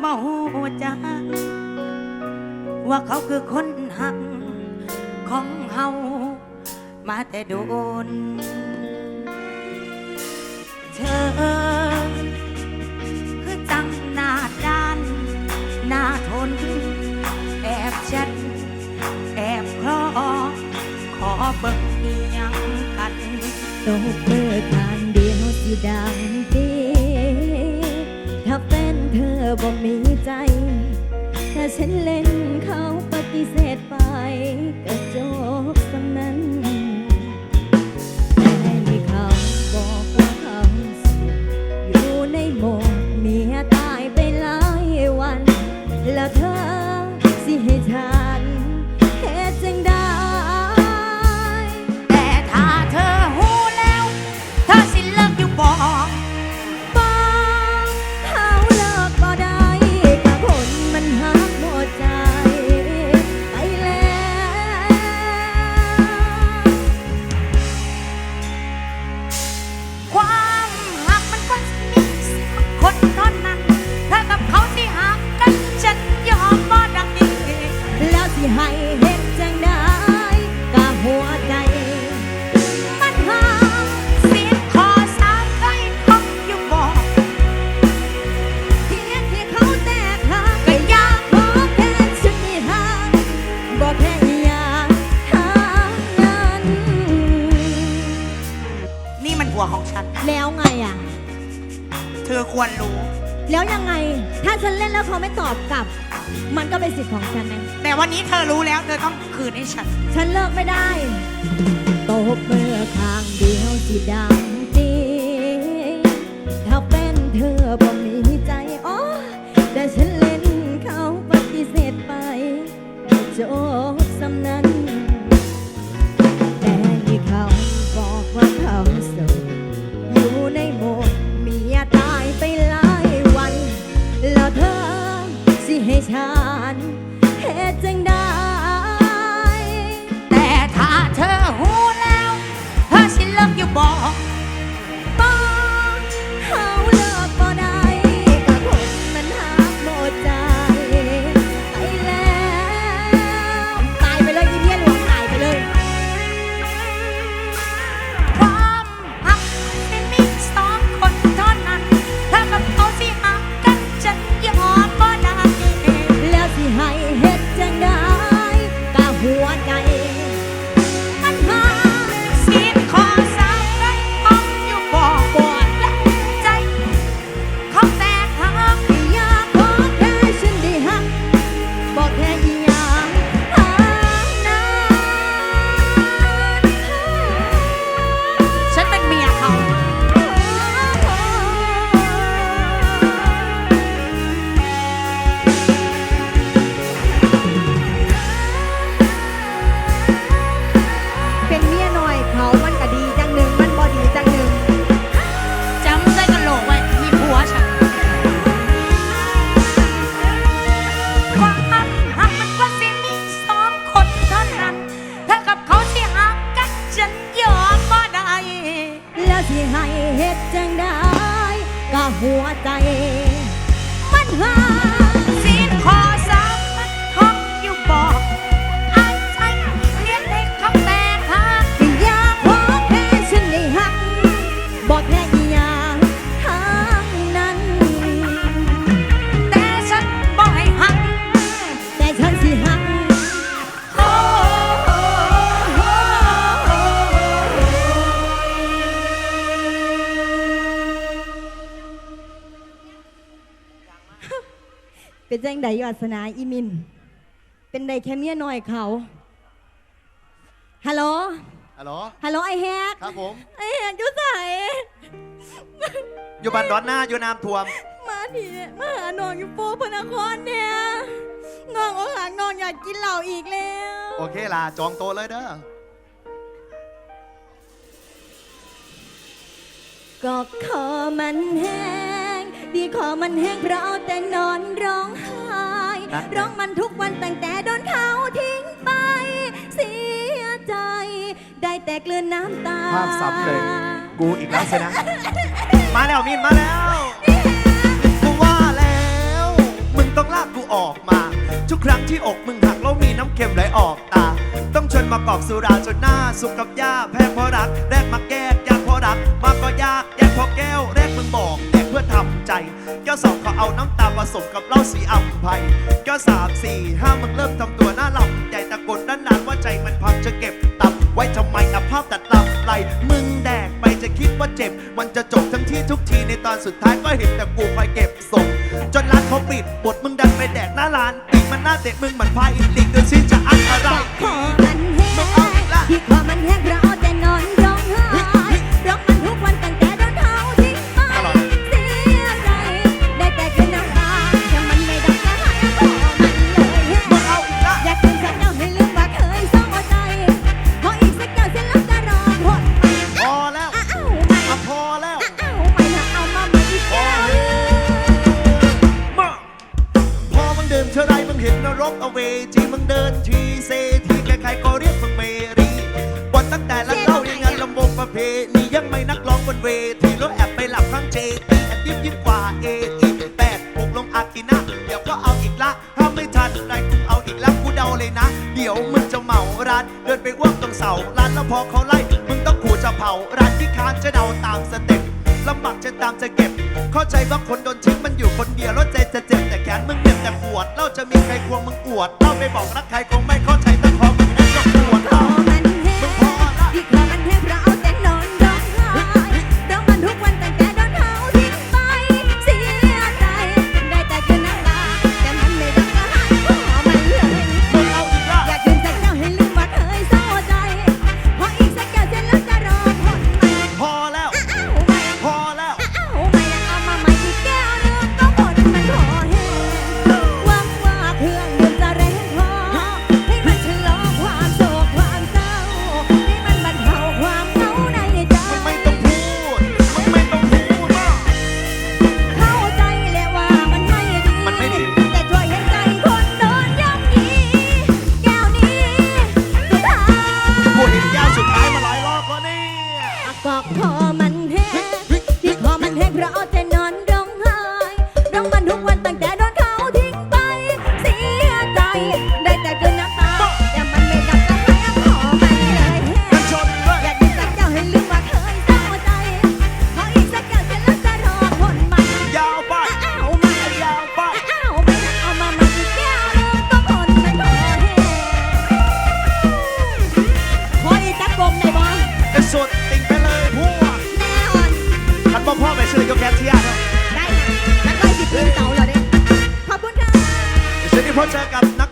เมาจัว่าเขาคือคนหักของเฮามาแต่โดน เธอ คือจังหน้าด้าน หน้าทน แอบแชทแอบคลอขอเบิกยังกันตกเบิดทานเดียวสิดังเดี บอกมีใจ แต่ฉันเล่นเขาปฏิเสธไปกระจก แล้วยังไงถ้าฉันเล่นแล้วเขาไม่ตอบกลับ มันก็เป็นสิทธิ์ของฉันไหมแต่วันนี้เธอรู้แล้ว เธอต้องคืนให้ฉัน ฉันเลิกไม่ได้ตบเมื่อข้างเดียวที่ดังจริงถ้าเป็นเธอบ่มีใจอ๋อแต่ฉันเล่นเขาปฏิเสธไปโจ Bỏ วใจ มันหา เป็นแจ้งใดวาสนาอีมิน เป็นใดแค่เมียน้อยเขา ฮัลโหล ฮัลโหล ฮัลโหลไอแฮกครับผม ไอแฮกอยู่ใสอยู่บ้านดอนหน้าอยู่น้ำท่วม มาทีมาหาน้องอยู่โปพนครเนี่ยน้องโอ้หังน้องอยากกินเหล้าอีกแล้ว โอเคล่ะจองโตเลยเด้อก็ขอมันแห้ ดีขอมันแห้งเพราะเอาแต่นอนร้องไห้นั่นไงร้องมันทุกวันตั้งแต่โดนเขาทิ้งไป เสียใจ ได้แต่กลืนน้ำตาภาพซ้ำเลย กูอีกแล้วสินะ มาแล้วมินมาแล้ว กูว่าแล้ว มึงต้องลากกูออกมา ทุกครั้งที่อกมึงหักแล้วมีน้ำเค็มไหลออกตา ต้องชวนมากอกสุราจนหน้า สุกกับยาแพงเพราะรัก แรกมาแก้ยากเพราะรัก มาก็ยากแยกเพราะแก้ว แรกมึงบอกแยกเพื่อทำใจแก้วสองเขาเอาน้ำตาผสมกับเหล้าสีอัมภัยแก้วสามสี่ห้ามึงเริ่มทำตัวหน้าหลับใหญ่ตะโกนด้านนานว่าใจมันพังจะเก็บตับไว้ทำไมอัภาพตัดลำไหลมึงแดกไปจะคิดว่าเจ็บ มันจะจบทั้งที่ทุกทีในตอนสุดท้ายก็เห็นแต่กูคอยเก็บส่งจนร้านเขาปิดบทมึงดันไปแดกหน้าร้านปีกมันหน้าเตะมึงเหมือนพายอินลิงเดินซิจะอักอะไรขอมันแห้งที่ขอมันแห้งเพราะเอาแต่น เวทีมึงเดินทีเซทีใครๆก็เรียกมึงเมรีบนตั้งแต่ลักเล่าในงงานลำวงประเพณียังไม่นักร้องบนเวทีแล้วแอบไปหลับข้างเจตีแอบยิบยิ่งกว่าเออีแปดหกลงอากินะเดี๋ยวก็เอาอีกละถ้าไม่ทันไรกูเอาอีกละกูเดาเลยนะ เดี๋ยวมึงจะเหมาร้านเดินไปอ้วกตรงเสาร้านแล้วพอเขาไล่มึงต้องขู่จะเผาร้านที่ค้างจะเดาตามสเต็ป ลำบากจะตามจะเก็บ เข้าใจว่าคนโดนทิ้งมันอยู่คนเดียวแล้วใจจะเจ็บแต่แขนมึงเจ็บแต่ปวดเล่าจะมีใครควงมึงอวดเล่าไปบอกรักใครคงไม่เข้าใจตัง ดี พ่อไปซื้อยกแคทเชียร์เนาะได้ค่ะนักไล่สิบปีนเสาเหรอเนี่ยขอบคุณค่ะเดี๋ยวช่วงนี้พบเจอกับนักร้องหนุ่ม